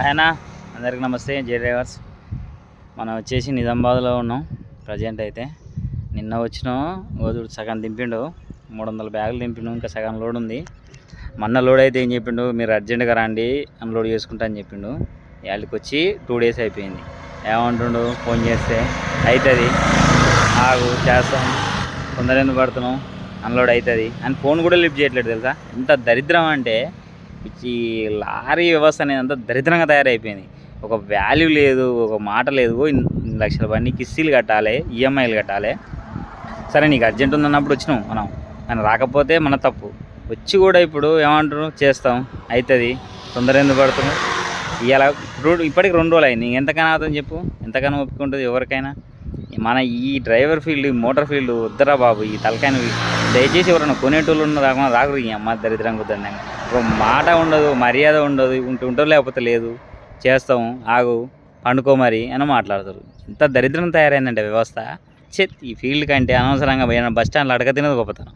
ఆయన అందరికి నమస్తే జే డ్రైవర్స్. మనం వచ్చేసి నిజామాబాద్లో ఉన్నాం ప్రజెంట్ అయితే. నిన్న వచ్చినాం రోజు సగం దింపిండు మూడు వందల బ్యాగులు దింపిండు ఇంకా సగం లోడ్ ఉంది. మొన్న లోడ్ అయితే ఏం చెప్పిండు మీరు అర్జెంటుగా రండి అన్లోడ్ చేసుకుంటా అని చెప్పిండు. వాళ్ళకి వచ్చి టూ డేస్ అయిపోయింది. ఏమంటుండు ఫోన్ చేస్తే అవుతుంది ఆగు చేస్తాం తొందర ఎందుకు పడుతున్నాం అన్లోడ్ అవుతుంది అని ఫోన్ కూడా లిఫ్ట్ చేయట్లేదు తెలుసా? ఎంత దరిద్రం అంటే ఈ లారీ వ్యవస్థ అనేది అంతా దరిద్రంగా తయారైపోయింది. ఒక వాల్యూ లేదు ఒక మాట లేదు ఇన్ని లక్షల బండి కిస్తీలు కట్టాలి ఈఎంఐలు కట్టాలి. సరే నీకు అర్జెంట్ ఉందన్నప్పుడు వచ్చినాం మనం. మనం రాకపోతే మన తప్పు. వచ్చి కూడా ఇప్పుడు ఏమంటారు చేస్తాం. అవుతుంది తొందర ఎందుకు పడుతున్నాం ఇవాళ ఇప్పటికి రెండు రోజులు అయింది. ఎంతకైనా అవుతుంది చెప్పు. ఎంతకైనా ఒప్పుకుంటుంది ఎవరికైనా. మన ఈ డ్రైవర్ ఫీల్డ్ మోటార్ ఫీల్డ్ వద్దరా బాబు ఈ తలకాయని దయచేసి ఎవరైనా కొనేటోళ్ళు ఉన్న రాకుండా రాకరు ఈ అమ్మ దరిద్రం కుదరండి ఒక మాట ఉండదు మర్యాద ఉండదు ఉంటే ఉంటారు లేకపోతే లేదు. చేస్తాం ఆగు పండుకో మరి అని మాట్లాడతారు. ఇంత దరిద్రం తయారైందంటే వ్యవస్థ. చెత్ ఈ ఫీల్డ్ కంటే అనవసరంగా బస్ స్టాండ్లో అడగ తినదు గొప్పతనం.